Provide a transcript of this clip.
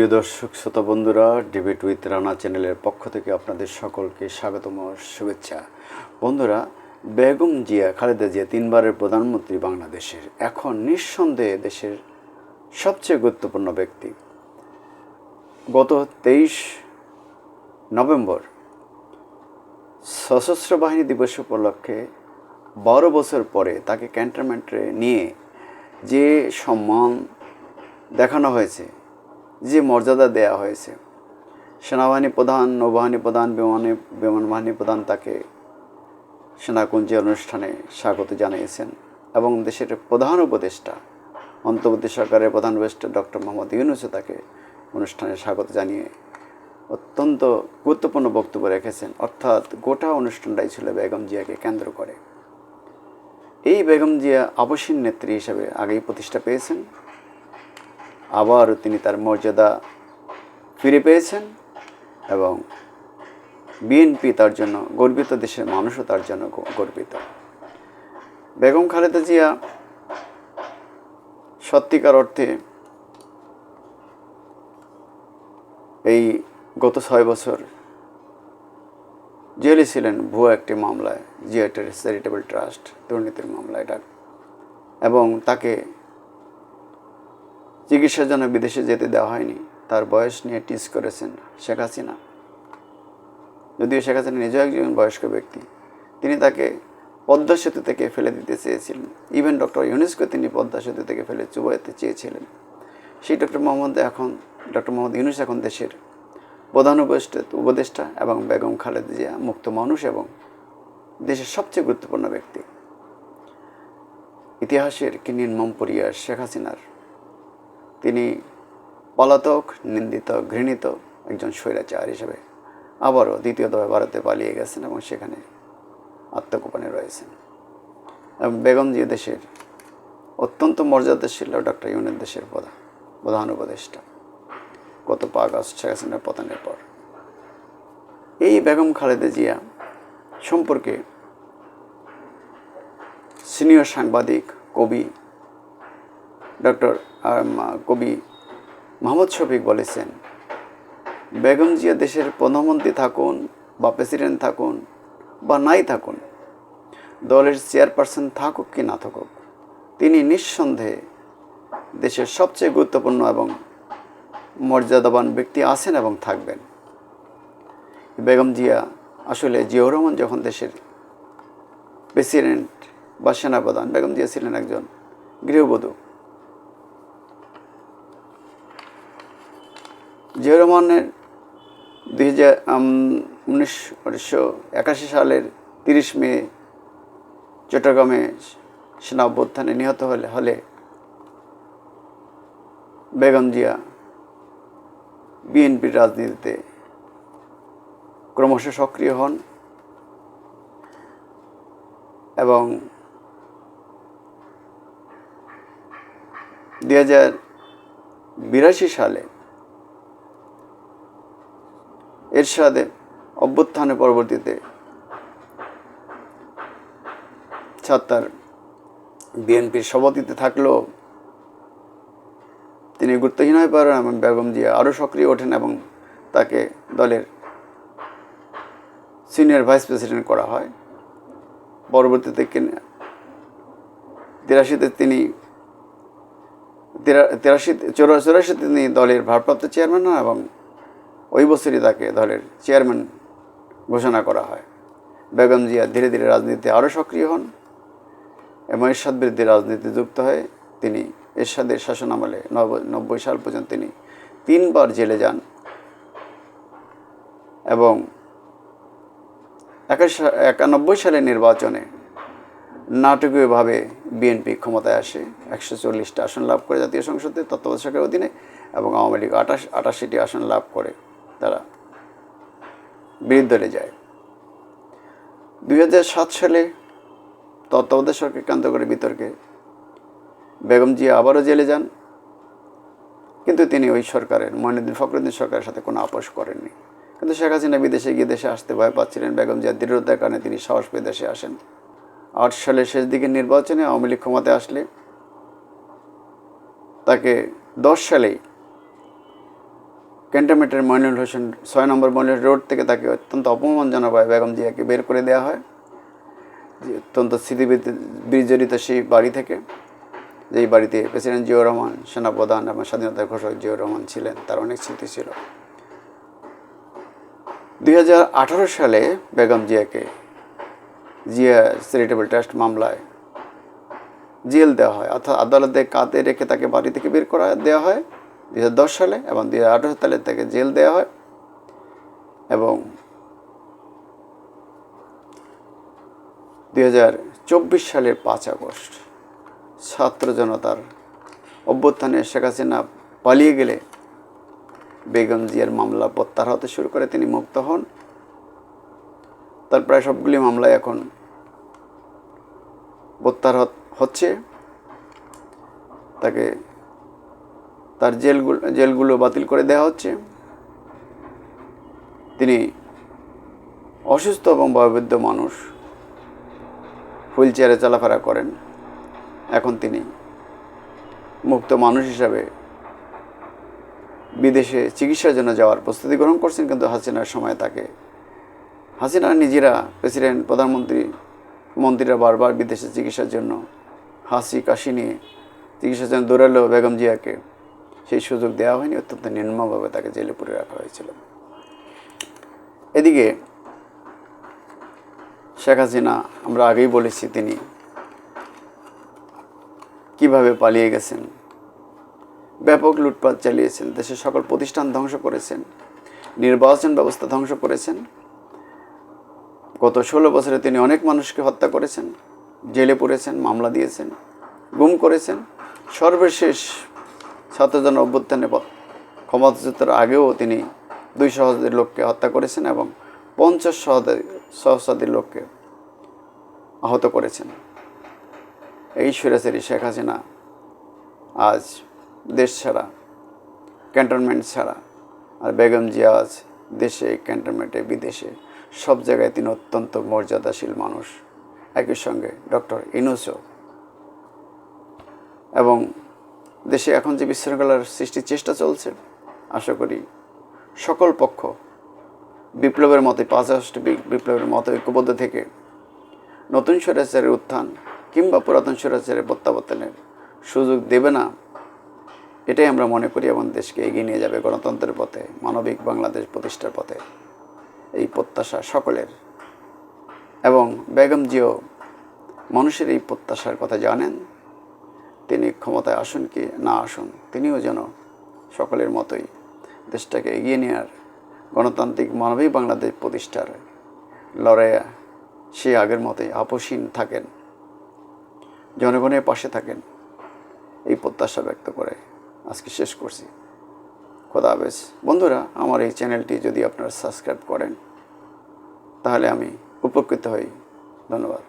প্রিয় দর্শক, শ্রোতা বন্ধুরা ডিবেট উইথ রানা চ্যানেলের পক্ষ থেকে আপনাদের সকলকে স্বাগতম শুভেচ্ছা। বন্ধুরা, বেগম জিয়া, খালেদা জিয়া তিনবারের প্রধানমন্ত্রী বাংলাদেশের, এখন নিঃসন্দেহে দেশের সবচেয়ে গুরুত্বপূর্ণ ব্যক্তি। গত তেইশ নভেম্বর সশস্ত্র বাহিনী দিবস উপলক্ষে বারো বছর পরে তাকে ক্যান্টনমেন্টে নিয়ে যে সম্মান দেখানো হয়েছে যে মর্যাদা দেয়া হয়েছে। সেনাবাহিনী প্রধান, নৌবাহিনী প্রধান, বিমানে বিমান বাহিনী প্রধান তাকে সেনাকুঞ্জে অনুষ্ঠানে স্বাগত জানিয়েছেন এবং দেশের প্রধান উপদেষ্টা, অন্তর্বর্তী সরকারের প্রধান উপদেষ্টা ডক্টর মোহাম্মদ ইউনুসও তাকে অনুষ্ঠানে স্বাগত জানিয়ে অত্যন্ত গুরুত্বপূর্ণ বক্তব্য রেখেছেন। অর্থাৎ গোটা অনুষ্ঠানটাই ছিল বেগম জিয়াকে কেন্দ্র করে। এই বেগম জিয়া আবসীন নেত্রী হিসেবে আগেই প্রতিষ্ঠা পেয়েছেন। আবারও তিনি তার মর্যাদা ফিরে পেয়েছেন এবং বিএনপি তার জন্য গর্বিত, দেশের মানুষও তার জন্য গর্বিত। বেগম খালেদা জিয়া সত্যিকার অর্থে এই গত ছয় বছর জেলে ছিলেন ভুয়া একটি মামলায় জিয়াটের চ্যারিটেবল ট্রাস্ট দুর্নীতির মামলায় ডাক এবং তাকে চিকিৎসার জন্য বিদেশে যেতে দেওয়া হয়নি। তার বয়স নিয়ে টিজ করেছেন শেখ হাসিনা। যদিও শেখ হাসিনা নিজেও একজন বয়স্ক ব্যক্তি, তিনি তাকে পদ্মা সেতু থেকে ফেলে দিতে চেয়েছিলেন। ইভেন ডক্টর ইউনেস্কো তিনি পদ্মা সেতু থেকে ফেলে চুবাইতে চেয়েছিলেন। সেই ডক্টর মোহাম্মদ এখন ডক্টর মোহাম্মদ ইউনুস এখন দেশের প্রধান উপদেষ্টা উপদেষ্টা এবং বেগম খালেদ জিয়া মুক্ত মানুষ এবং দেশের সবচেয়ে গুরুত্বপূর্ণ ব্যক্তি। ইতিহাসের কি নির্মম শেখ হাসিনার তিনি পলাতক, নিন্দিত, ঘৃণিত একজন স্বৈরাচার হিসেবে আবারও দ্বিতীয় দফায় ভারতে পালিয়ে গেছেন এবং সেখানে আত্মগোপনে রয়েছেন। এবং বেগম জিয়া দেশের অত্যন্ত মর্যাদাশীল ডক্টর ইউনের দেশের প্রধান প্রধান উপদেষ্টা গত আগস্ট শেখ হাসিনার পতনের পর। এই বেগম খালেদা জিয়া সম্পর্কে সিনিয়র সাংবাদিক, কবি ডক্টর কবি মোহাম্মদ শফিক বলেছেন, বেগম জিয়া দেশের প্রধানমন্ত্রী থাকুন বা প্রেসিডেন্ট থাকুন বা নাই থাকুন, দলের চেয়ারপারসন থাকুক কি না থাকুক, তিনি নিঃসন্দেহে দেশের সবচেয়ে গুরুত্বপূর্ণ এবং মর্যাদাবান ব্যক্তি আছেন এবং থাকবেন। বেগম জিয়া আসলে জিয়াউর রহমান যখন দেশের প্রেসিডেন্ট বা সেনাপ্রধান, বেগম জিয়া ছিলেন একজন গৃহবধূ। জিয়াউর রহমানের দুই হাজার উনিশশো একাশি সালের তিরিশ মে চট্টগ্রামে সেনা অভ্যুত্থানে নিহত হলে হলে বেগম জিয়া বিএনপির রাজনীতিতে ক্রমশ সক্রিয় হন এবং দুই হাজার বিরাশি সালে এরশাদে অভ্যুত্থানের পরবর্তীতে ছাত্তার বিএনপির সভাপতিতে থাকলেও তিনি গুরুত্বহীন হয়ে পারেন এবং বেগম জিয়া আরও সক্রিয় ওঠেন এবং তাকে দলের সিনিয়র ভাইস প্রেসিডেন্ট করা হয়। পরবর্তীতে তিরাশিতে তিনি তিরা- তিরাশি চৌরা- চৌরাশিতে তিনি দলের ভারপ্রাপ্ত চেয়ারম্যান হন এবং ওই বছরই তাকে দলের চেয়ারম্যান ঘোষণা করা হয়। বেগম জিয়া ধীরে ধীরে রাজনীতিতে আরও সক্রিয় হন এবং এরশাদ বিরুদ্ধে রাজনীতি যুক্ত হয়ে তিনি এরশাদের শাসন আমলে নব- নব্বই সাল পর্যন্ত তিনি তিনবার জেলে যান এবং একানব্বই সালের নির্বাচনে নাটকীয়ভাবে বিএনপি ক্ষমতায় আসে, একশো চল্লিশটা আসন লাভ করে জাতীয় সংসদে তত্ত্বাবধায়ক সরকারের অধীনে এবং আওয়ামী লীগ আঠাশ আটাশিটি আসন লাভ করে। তারা বিরোধী যায়। দুই হাজার সাত সালে তত্ত্বাবধায়ক সরকার কেন্দ্র করে বিতর্কে বেগম জিয়া আবারও জেলে যান, কিন্তু তিনি ওই সরকারের মঈনুদ্দিন ফখরুদ্দিন সরকারের সাথে কোনো আপোষ করেননি। কিন্তু শেখ হাসিনা বিদেশে গিয়ে দেশে আসতে ভয় পাচ্ছিলেন। বেগম জিয়ার দৃঢ়তার কারণে তিনি সাহস পেয়ে দেশে আসেন। আট সালের শেষ দিকের নির্বাচনে আওয়ামী লীগ ক্ষমতায় আসলে তাকে দশ সালেই ক্যান্টনমেন্টের মইনুল হোসেন ছয় নম্বর মইনুল রোড থেকে তাকে অত্যন্ত অপমানজনকভাবে বেগম জিয়াকে বের করে দেওয়া হয়। অত্যন্ত স্মৃতি বিজড়িত সেই বাড়ি থেকে, যেই বাড়িতে প্রেসিডেন্ট জিয়াউর রহমান, সেনাপ্রধান এবং স্বাধীনতার ঘোষক জিয়াউর রহমান ছিলেন, তার অনেক স্মৃতি ছিল। দুই হাজার আঠারো সালে বেগম জিয়াকে জিয়া চ্যারিটেবল ট্রাস্ট মামলায় জেল দেওয়া হয়, অর্থাৎ আদালতে কাঁধে রেখে তাকে বাড়ি থেকে বের করা দেওয়া হয়। দুই হাজার দশ সালে এবং দু হাজার আঠেরো সালে তাকে জেল দেওয়া হয় এবং দু হাজার চব্বিশ সালের পাঁচ আগস্ট ছাত্র জনতার অভ্যুত্থানে শেখ হাসিনা পালিয়ে গেলে বেগম জিয়ার মামলা প্রত্যাহার হতে শুরু করে, তিনি মুক্ত হন। তার প্রায় সবগুলি মামলায় এখন প্রত্যাহার হচ্ছে। তাকে তার জেলগুলো জেলগুলো বাতিল করে দেওয়া হচ্ছে। তিনি অসুস্থ এবং বয়োবৃদ্ধ মানুষ। হুইল চেয়ারে চলাফেরা করেন। এখন তিনি মুক্ত মানুষ হিসাবে বিদেশে চিকিৎসার জন্য যাওয়ার প্রস্তুতি গ্রহণ করছেন, কিন্তু হাসিনার সময় তাকে হাসিনা নিজেরা প্রেসিডেন্ট, প্রধানমন্ত্রী, মন্ত্রীরা বারবার বিদেশে চিকিৎসার জন্য হাসি কাশি নিয়ে চিকিৎসার জন্য দৌড়ালেও বেগম জিয়াকে। সেই সুযোগ দেওয়া হয়নি, অত্যন্ত নির্মমভাবে তাকে জেলে পুরে রাখা হয়েছিল। এদিকে শেখ হাসিনা, আমরা আগেই বলেছি তিনি কীভাবে পালিয়ে গেছেন, ব্যাপক লুটপাট চালিয়েছেন, দেশের সকল প্রতিষ্ঠান ধ্বংস করেছেন, নির্বাচন ব্যবস্থা ধ্বংস করেছেন। গত ষোলো বছরে তিনি অনেক মানুষকে হত্যা করেছেন, জেলে পড়েছেন মামলা দিয়েছেন, গুম করেছেন। সর্বশেষ ছাত্রজন অভ্যুত্থানে ক্ষমতাচ্যুতের আগেও তিনি দুই সহস্রাধিক লোককে হত্যা করেছেন এবং পঞ্চাশ সহস্রাধিক লোককে আহত করেছেন। এই সুরেশেরই শেখ হাসিনা আজ দেশ ছাড়া ক্যান্টনমেন্ট ছাড়া আর বেগম জিয়া আজ দেশে ক্যান্টনমেন্টে বিদেশে, সব জায়গায় তিনি অত্যন্ত মর্যাদাশীল মানুষ। একই সঙ্গে ডক্টর ইনুসো এবং দেশে এখন যে বিশৃঙ্খলার সৃষ্টির চেষ্টা চলছে, আশা করি সকল পক্ষ বিপ্লবের মতে পাঁচ বিপ্লবের মতো ঐক্যবদ্ধ থেকে নতুন স্বৈরাচারের উত্থান কিংবা পুরাতন স্বৈরাচারের প্রত্যাবর্তনের সুযোগ দেবে না, এটাই আমরা মনে করি এবং দেশকে এগিয়ে নিয়ে যাবে গণতন্ত্রের পথে, মানবিক বাংলাদেশ প্রতিষ্ঠার পথে। এই প্রত্যাশা সকলের। এবং বেগম জিও, মানুষের এই প্রত্যাশার কথা জানেন তিনি ক্ষমতায় আসুন কি না আসুন, তিনিও যেন সকলের মতোই দেশটাকে এগিয়ে নেওয়ার গণতান্ত্রিক মানবিক বাংলাদেশ প্রতিষ্ঠার লড়াইয়া সে আগের মতোই আপোষহীন থাকেন, জনগণের পাশে থাকেন। এই প্রত্যাশা ব্যক্ত করে আজকে শেষ করছি। খোদা হাফেজ। বন্ধুরা, আমার এই চ্যানেলটি যদি আপনারা সাবস্ক্রাইব করেন, তাহলে আমি উপকৃত হই। ধন্যবাদ।